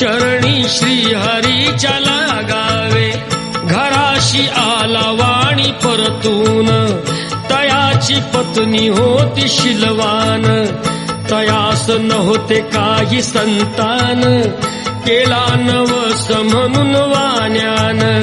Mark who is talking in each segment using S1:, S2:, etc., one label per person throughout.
S1: चरणी श्रीहरीच्या लागावे घराशी आला वाणी परतून. तयाची पत्नी होती शिलवान. तयास नव्हते काही संतान. केला नवस म्हणून वाण्यान.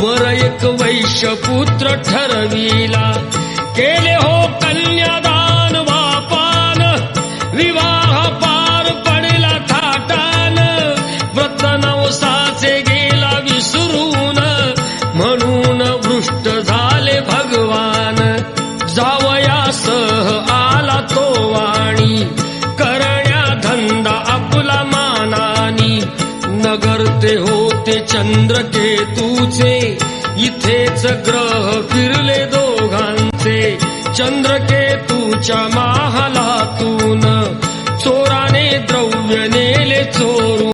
S1: वर एक वैश्य पुत्र ठरविला. केले हो कन्यादान बापान विवाह पार पडला थाटान. व्रत नवसाचे गेला विसरून. म्हणून वृष्ट झाले भगवान. जावयासह आला तो वाणी. करण्या धंदा आपला मानानी. नगर ते हो होते चंद्रकेतूचे इथेच ग्रह फिरले दोघांचे. चंद्रकेतूच्या मा